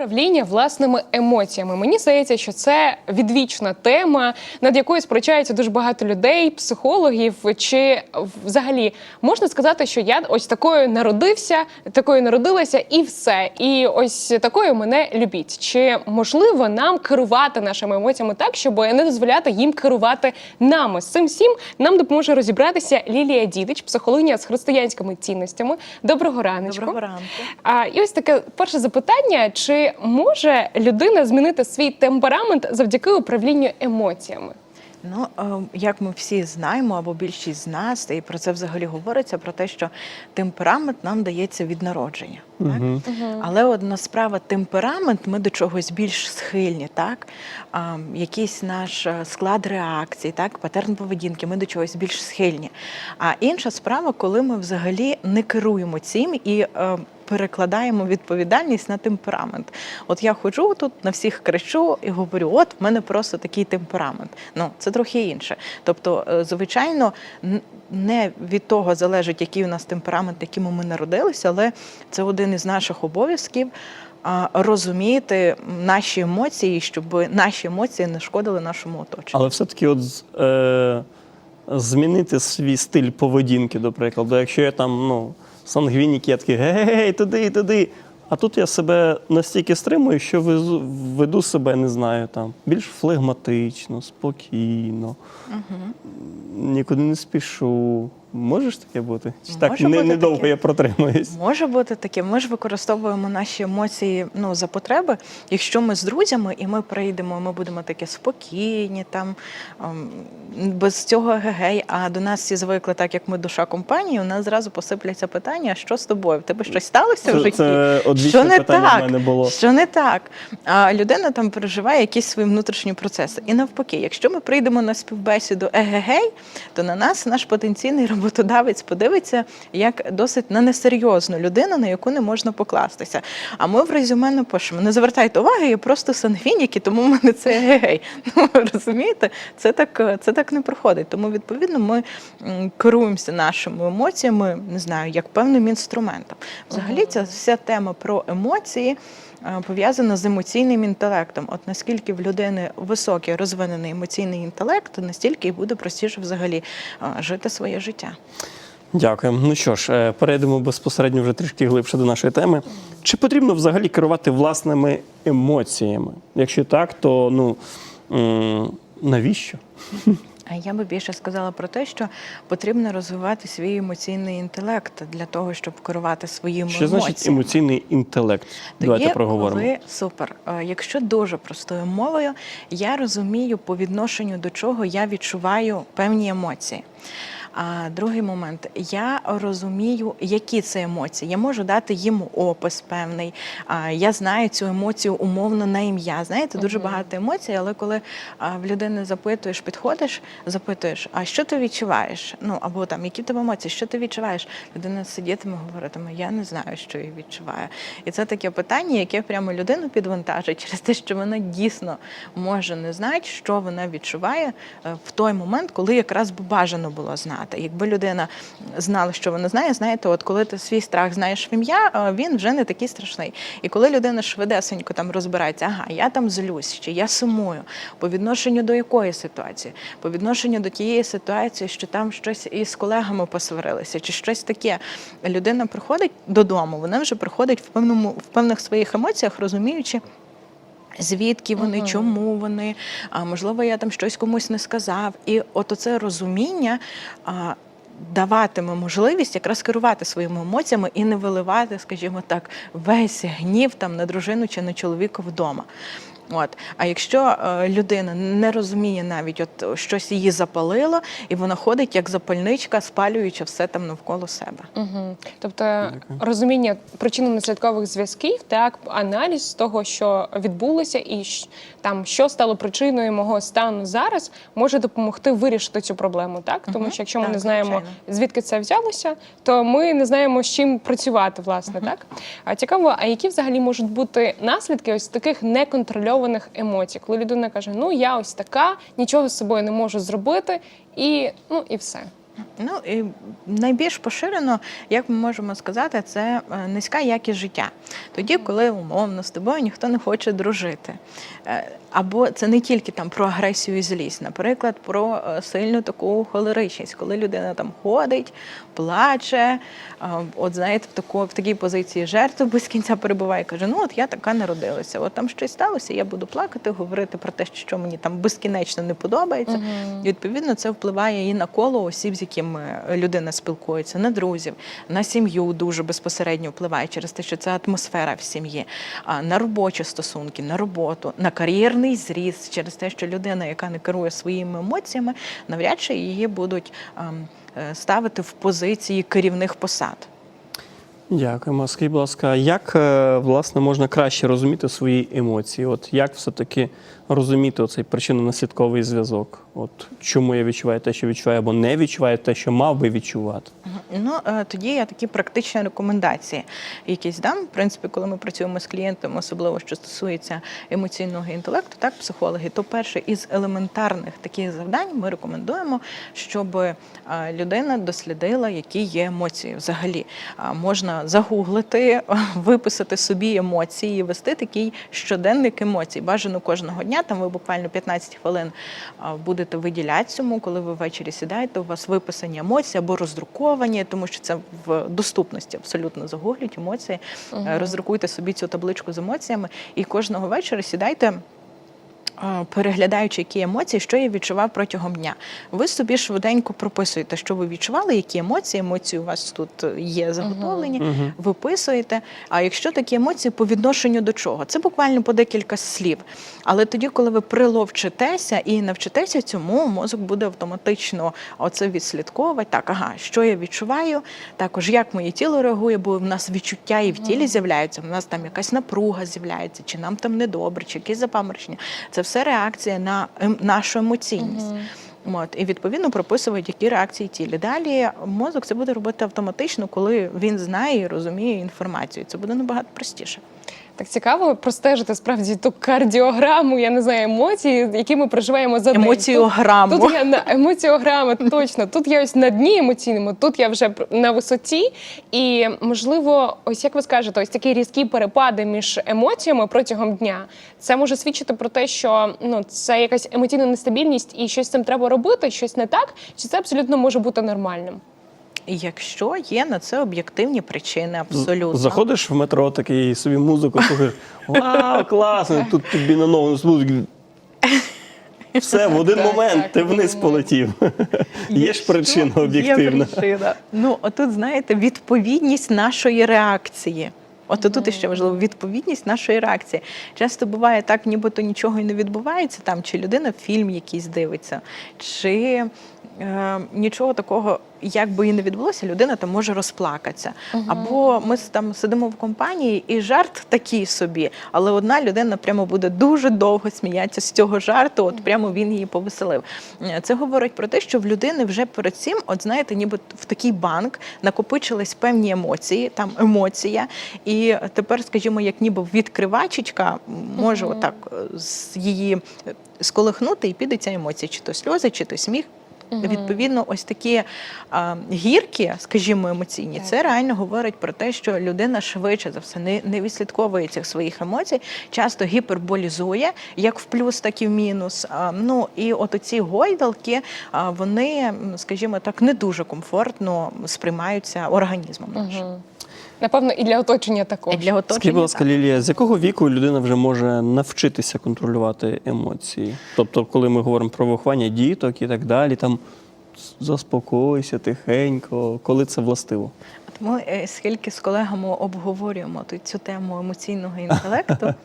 Управління власними емоціями. Мені здається, що це відвічна тема, над якою сперечаються дуже багато людей, психологів. Чи взагалі можна сказати, що я ось такою народився, такою народилася, і все. І ось такою мене любіть. Чи можливо нам керувати нашими емоціями так, щоб не дозволяти їм керувати нами? З цим всім нам допоможе розібратися Лілія Дідич, психологиня з християнськими цінностями. Доброго раночку. Доброго ранку. А, і ось таке перше запитання: чи може людина змінити свій темперамент завдяки управлінню емоціями? Ну, е, як ми всі знаємо, або більшість з нас, і про це взагалі говориться, про те, що темперамент нам дається від народження. Так? Але одна справа, темперамент, ми до чогось більш схильні, так? А, якийсь наш е, склад реакцій, так? патерн поведінки, ми до чогось більш схильні. А інша справа, коли ми взагалі не керуємо цим і. Перекладаємо відповідальність на темперамент. От я ходжу тут, на всіх кричу і говорю: от в мене просто такий темперамент. Ну це трохи інше. Тобто, е, звичайно, не від того залежить, який у нас темперамент, яким ми народилися, але це один із наших обов'язків. Розуміти наші емоції, щоб наші емоції не шкодили нашому оточенню. Але все-таки от е, змінити свій стиль поведінки, до прикладу. Якщо я там ну, сангвінік, я такий гей, туди, туди. А тут я себе настільки стримую, що везу- веду себе, не знаю, там, більш флегматично, спокійно, нікуди не спішу. Можеш таке бути? Чи так Може не, бути недовго таке. я протримуюсь? Може бути таке. Ми ж використовуємо наші емоції ну, за потреби. Якщо ми з друзями і ми прийдемо, ми будемо такі спокійні, там ем, без цього гегей. А до нас всі звикли, так як ми душа компанії, у нас зразу посипляться питання: що з тобою? В тебе щось сталося в житті? це що не так? в мене було. Що не так? А людина там переживає якісь свої внутрішні процеси. І навпаки, якщо ми прийдемо на співбесіду егегей, то на нас наш потенційний роботодавець подивиться як досить на несерйозну людину, на яку не можна покластися. А ми в резюме напишемо: не звертайте уваги, я просто сангвініки, тому в мене це егегей. Ну розумієте, це так, це так не проходить. Тому відповідно ми керуємося нашими емоціями, не знаю, як певним інструментом. Взагалі, ця вся тема про емоції е, пов'язана з емоційним інтелектом. От наскільки в людини високий розвинений емоційний інтелект, настільки і буде простіше взагалі е, жити своє життя. Дякую. Ну що ж, е, перейдемо безпосередньо вже трішки глибше до нашої теми. Чи потрібно взагалі керувати власними емоціями? Якщо так, то ну навіщо? Я би більше сказала про те, що потрібно розвивати свій емоційний інтелект для того, щоб керувати своїми Що емоціями. значить емоційний інтелект? Давайте Тоді, проговоримо. коли супер. Е, Якщо дуже простою мовою, я розумію по відношенню до чого я відчуваю певні емоції. А другий момент, я розумію, які це емоції. Я можу дати їм опис певний. А, Я знаю цю емоцію умовно на ім'я. Знаєте, дуже багато емоцій, але коли в людини запитуєш, підходиш, запитуєш, а що ти відчуваєш? Ну або там які в тебе емоції, що ти відчуваєш? Людина сидітиме, говоритиме, я не знаю, що я відчуваю. І це таке питання, яке прямо людину підвантажить через те, що вона дійсно може не знати, що вона відчуває е, в той момент, коли якраз би бажано було знати. Якби людина знала, що вона знає, знаєте, от коли ти свій страх знаєш в ім'я, е, він вже не такий страшний. І коли людина швидесенько там розбирається, ага, я там злюсь, чи я сумую, по відношенню до якої ситуації? По відношенню до тієї ситуації, що там щось із колегами посварилися, чи щось таке. Людина приходить додому, вона вже приходить в певному в певних своїх емоціях, розуміючи. Звідки вони, Мгм. чому вони, а можливо, я там щось комусь не сказав. І от оце розуміння а, даватиме можливість якраз керувати своїми емоціями і не виливати, скажімо так, весь гнів там на дружину чи на чоловіка вдома. От. А якщо е, людина не розуміє навіть, от щось її запалило, і вона ходить як запальничка, спалюючи все там навколо себе. Угу. Тобто розуміння причинно-наслідкових зв'язків, так, аналіз того, що відбулося, і там що стало причиною мого стану зараз, може допомогти вирішити цю проблему. Так, тому Мгм. що якщо ми Так, не знаємо, звичайно. звідки це взялося, то ми не знаємо, з чим працювати, власне, так. А цікаво, а які взагалі можуть бути наслідки ось таких неконтрольованих емоцій, коли людина каже: Ну я ось така, нічого з собою не можу зробити, і ну і все. Ну і найбільш поширено, як ми можемо сказати, це е, низька якість життя. Тоді, коли умовно з тобою ніхто не хоче дружити. Е, Або це не тільки там про агресію і злість, наприклад, про е, сильну таку холеричність, коли людина там ходить, плаче, от знаєте, в таку в такій позиції жертви без кінця перебуває, каже: ну от я така народилася, от там щось сталося, я буду плакати, говорити про те, що мені там безкінечно не подобається. І відповідно це впливає і на коло осіб, з якими людина спілкується, на друзів, на сім'ю дуже безпосередньо впливає через те, що це атмосфера в сім'ї, на робочі стосунки, на роботу, на кар'єрний зріст, через те, що людина, яка не керує своїми емоціями, навряд чи її будуть е, ставити в позиції керівних посад. Дякуємо. Скажіть, будь ласка, як е, власне можна краще розуміти свої емоції? От як все-таки розуміти оцей причинно-наслідковий зв'язок? От чому я відчуваю те, що відчуваю, або не відчуваю те, що мав би відчувати? Ну е, тоді я такі практичні рекомендації якісь дам. В принципі, коли ми працюємо з клієнтом, особливо що стосується емоційного інтелекту, так психологи, то перше із елементарних таких завдань ми рекомендуємо, щоб е, людина дослідила, які є емоції взагалі. Можна загуглити, виписати собі емоції, вести такий щоденник емоцій. Бажано кожного дня. Там ви буквально 15 хвилин будете виділяти цьому, коли ви ввечері сідаєте. У вас виписані емоції або роздруковані, тому що це в доступності абсолютно загугліть емоції. Угу. Роздрукуйте собі цю табличку з емоціями, і кожного вечора сідайте. Е, Переглядаючи, які емоції, що я відчував протягом дня, ви собі швиденько прописуєте, що ви відчували, які емоції. Емоції у вас тут є заготовлені, Мгм. виписуєте. А якщо такі емоції по відношенню до чого? Це буквально по декілька слів. Але тоді, коли ви приловчитеся і навчитеся цьому, мозок буде автоматично оце відслідковувати. Так, ага, що я відчуваю, також як моє тіло реагує, бо в нас відчуття і в тілі з'являються. У нас там якась напруга з'являється, чи нам там недобре, чи якесь запаморочення. Це все реакція на ем- нашу емоційність. От, і відповідно прописують, які реакції тілі. Далі мозок це буде робити автоматично, коли він знає і розуміє інформацію. Це буде набагато простіше. Так цікаво простежити справді ту кардіограму, я не знаю, емоції, які ми проживаємо за день. Емоціограму. Тут, тут я на емоціограми, точно. Тут я ось на дні емоційному, тут я вже на висоті. І можливо, ось як ви скажете, ось такі різкі перепади між емоціями протягом дня. Це може свідчити про те, що ну це якась емоційна нестабільність, і щось з цим треба робити, щось не так, чи це абсолютно може бути нормальним? Якщо є на це об'єктивні причини, абсолютно Заходиш в метро такий собі музику, слухаєш, вау, класно! Тут тобі на ногу музики. Все, в один Так, момент так, ти вниз полетів. Є ж причина Є об'єктивна. причина. Ну, отут, знаєте, відповідність нашої реакції. От тут ще важливо відповідність нашої реакції. Часто буває так, нібито нічого і не відбувається там, чи людина фільм якийсь дивиться, чи нічого такого, як би і не відбулося, людина там може розплакатися. Або ми там сидимо в компанії, і жарт такий собі, але одна людина прямо буде дуже довго сміятися з цього жарту, от прямо він її повеселив. Е, Це говорить про те, що в людини вже перед цим, от знаєте, ніби в такий банк накопичились певні емоції, там емоція, і тепер, скажімо, як ніби відкривачечка може отак е, з її е, сколихнути, і піде ця емоція, чи то сльози, чи то сміх. Відповідно, ось такі а, гірки, скажімо, емоційні, Так. це реально говорить про те, що людина швидше за все не, не відслідковує цих своїх емоцій, часто гіперболізує, як в плюс, так і в мінус. А, ну і от ці гойдалки, а, вони, скажімо так, не дуже комфортно сприймаються організмом нашим. Мгм. Напевно, і для оточення також. І для оточення. Скажіть, будь ласка. Лілія, з якого віку людина вже може навчитися контролювати емоції? Тобто, коли ми говоримо про виховання діток і так далі, там заспокойся тихенько, коли це властиво? Ми е, скільки з колегами обговорюємо тут цю тему емоційного інтелекту.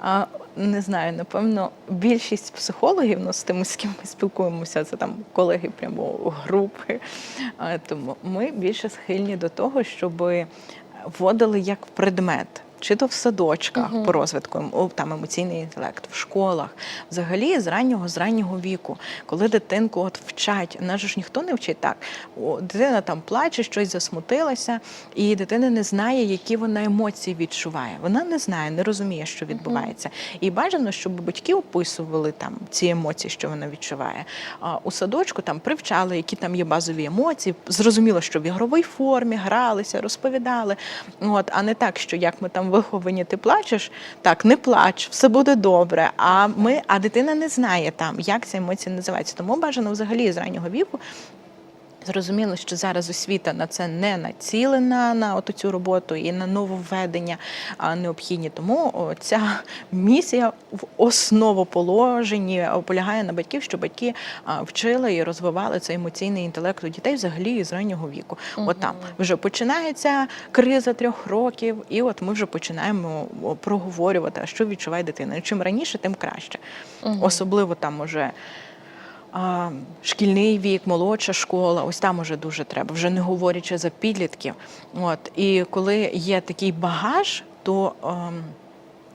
А, не знаю, напевно, більшість психологів, ну, з тими, з ким ми спілкуємося, це там колеги прямо групи. А, тому ми більше схильні до того, щоб вводили як предмет. Чи то в садочках по розвитку ем- там емоційний інтелект, в школах, взагалі з раннього з раннього віку, коли дитинку от вчать, нас ж ніхто не вчить так. О, дитина там плаче, щось засмутилася, і дитина не знає, які вона емоції відчуває. Вона не знає, не розуміє, що відбувається. І бажано, щоб батьки описували там ці емоції, що вона відчуває. А у садочку там привчали, які там є базові емоції. Зрозуміло, що в ігровій формі гралися, розповідали. От, а не так, що як ми там виховані, ти плачеш, так не плач, все буде добре. А ми, а дитина не знає там, як ця емоція називається. Тому бажано взагалі з раннього віку Зрозуміло, що зараз освіта на це не націлена на от цю роботу і на нововведення необхідні. Тому ця місія в основоположенні полягає на батьків, що батьки вчили і розвивали цей емоційний інтелект у дітей взагалі з раннього віку. От там вже починається криза трьох років, і от ми вже починаємо проговорювати, що відчуває дитина. Чим раніше, тим краще. Особливо там уже шкільний вік, молодша школа, ось там уже дуже треба, вже не говорячи за підлітків. От і коли є такий багаж, то ем,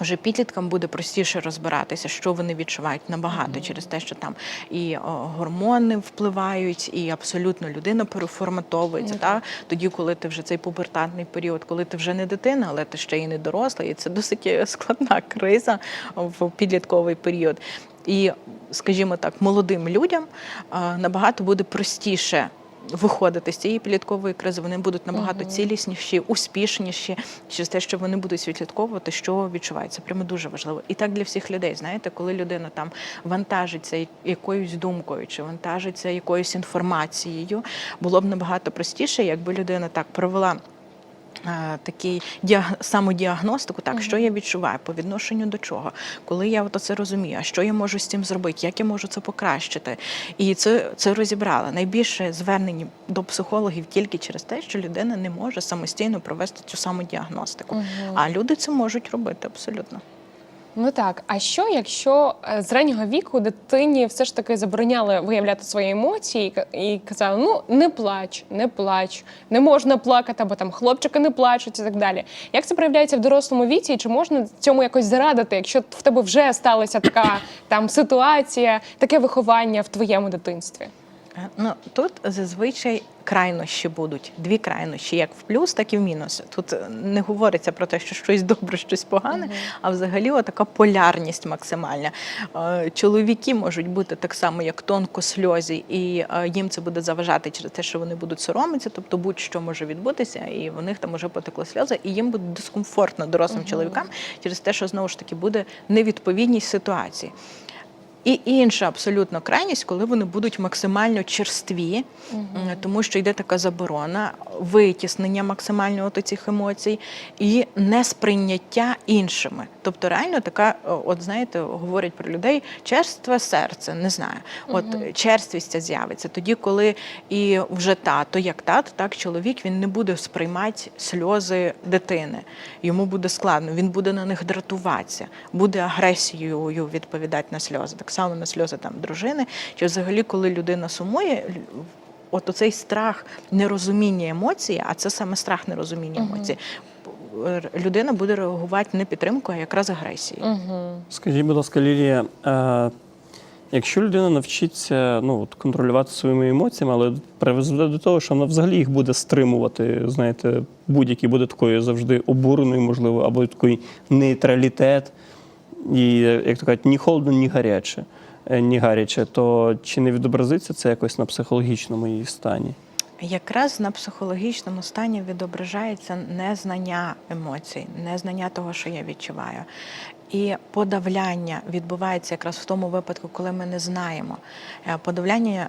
вже підліткам буде простіше розбиратися, що вони відчувають набагато через те, що там і о, гормони впливають, і абсолютно людина переформатовується. Та тоді, коли ти вже цей пубертатний період, коли ти вже не дитина, але ти ще й не доросла, і це досить складна криза в підлітковий період. І, скажімо так, молодим людям набагато буде простіше виходити з цієї підліткової кризи. Вони будуть набагато цілісніші, успішніші через те, що вони будуть відслідковувати, що відчувається. Прямо дуже важливо. І так для всіх людей. Знаєте, коли людина там вантажиться якоюсь думкою чи вантажиться якоюсь інформацією, було б набагато простіше, якби людина так провела. Е, Такий діаг... самодіагностику, так що я відчуваю по відношенню до чого, коли я от це розумію, а що я можу з цим зробити, як я можу це покращити, і це, це розібрала. Найбільше звернені до психологів тільки через те, що людина не може самостійно провести цю самодіагностику. А люди це можуть робити абсолютно. Ну так, а що якщо е, з раннього віку дитині все ж таки забороняли виявляти свої емоції і казали, ну не плач, не плач, не можна плакати, або там хлопчики не плачуть і так далі. Як це проявляється в дорослому віці? І чи можна цьому якось зарадити, якщо в тебе вже сталася така там ситуація, таке виховання в твоєму дитинстві? Е, Ну тут зазвичай крайнощі будуть дві крайнощі, як в плюс, так і в мінус. Тут е, не говориться про те, що щось добре, щось погане, а взагалі така полярність максимальна. Е, Чоловіки можуть бути так само, як тонкосльозі, і е, їм це буде заважати через те, що вони будуть соромитися, тобто будь-що може відбутися, і в них там уже потекли сльози, і їм буде дискомфортно дорослим чоловікам через те, що знову ж таки буде невідповідність ситуації. І інша абсолютно крайність, коли вони будуть максимально черстві, м, тому що йде така заборона, витіснення максимального от цих емоцій і несприйняття іншими. Тобто, реально така, от знаєте, говорять про людей черстве серце, не знаю. От черствість ця з'явиться тоді, коли і вже тато, як тато, так чоловік він не буде сприймати сльози дитини. Йому буде складно, він буде на них дратуватися, буде агресією відповідати на сльози. Так само на сльози там дружини. Чи взагалі, коли людина сумує, от оцей страх нерозуміння емоцій, а це саме страх нерозуміння емоцій. Людина буде реагувати не підтримкою, а якраз агресією. Скажіть, будь ласка, Лілія, е, якщо людина навчиться ну, от, контролювати своїми емоціями, але приведе до того, що вона взагалі їх буде стримувати, знаєте, будь-який буде такою завжди обуреною, можливо, або такий нейтралітет, і, як то кажуть, ні холодно, ні гаряче, е, ні гаряче, то чи не відобразиться це якось на психологічному її стані? Якраз на психологічному стані відображається незнання емоцій, незнання того, що я відчуваю. І подавляння відбувається якраз в тому випадку, коли ми не знаємо. Е, Подавляння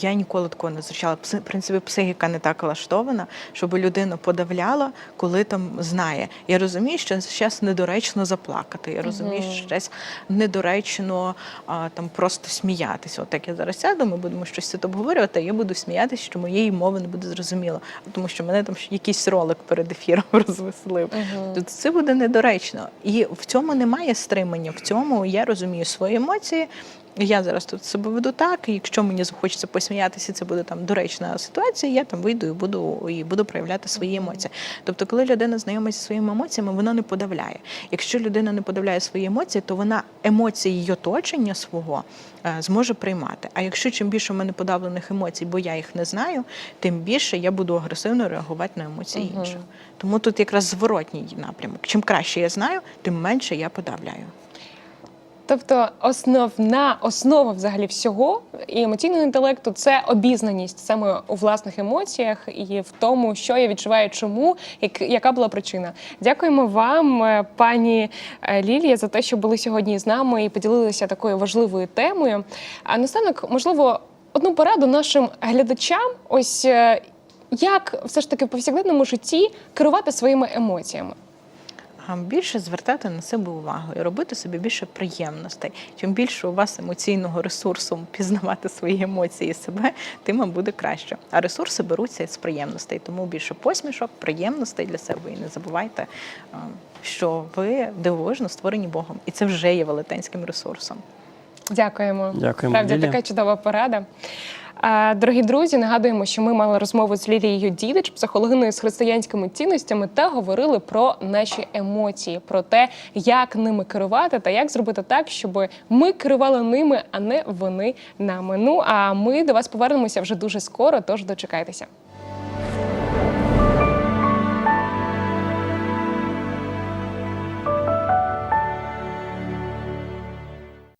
я ніколи такого не зустрічала. В принципі, психіка не так влаштована, щоб людину подавляла, коли там знає. Я розумію, що зараз недоречно заплакати. Я розумію, що зараз недоречно а, там просто сміятися. От як я зараз сяду, ми будемо щось тут обговорювати, а я буду сміятися, що моєї мови не буде зрозуміло, тому що мене там якийсь ролик перед ефіром розвеселив. Тобто це буде недоречно. І в цьому немає стримання. В цьому я розумію свої емоції. Я зараз тут себе веду так, і якщо мені захочеться посміятися, це буде там доречна ситуація, я там вийду і буду і буду проявляти свої емоції. Тобто, коли людина знайомиться зі своїми емоціями, вона не подавляє. Якщо людина не подавляє свої емоції, то вона емоції її оточення свого е, зможе приймати. А якщо чим більше в мене подавлених емоцій, бо я їх не знаю, тим більше я буду агресивно реагувати на емоції Мгм. інших. Тому тут якраз зворотній напрямок. Чим краще я знаю, тим менше я подавляю. Тобто основна основа взагалі всього і емоційного інтелекту це обізнаність саме у власних емоціях і в тому, що я відчуваю, чому, як, яка була причина. Дякуємо вам, е, пані е, Лілія, за те, що були сьогодні з нами і поділилися такою важливою темою. А наостанок, можливо, одну пораду нашим глядачам. Ось е, як все ж таки в повсякденному житті керувати своїми емоціями. А Більше звертати на себе увагу і робити собі більше приємностей. Чим більше у вас емоційного ресурсу пізнавати свої емоції і себе, тим вам буде краще. А ресурси беруться з приємностей. Тому більше посмішок, приємностей для себе. І не забувайте, що ви дивовижно створені Богом, і це вже є велетенським ресурсом. Дякуємо. Дякуємо, Правда, така чудова порада. А, Дорогі друзі, нагадуємо, що ми мали розмову з Лілією Дідич, психологиною з християнськими цінностями, та говорили про наші емоції, про те, як ними керувати та як зробити так, щоб ми керували ними, а не вони нами. Ну а ми до вас повернемося вже дуже скоро. Тож дочекайтеся.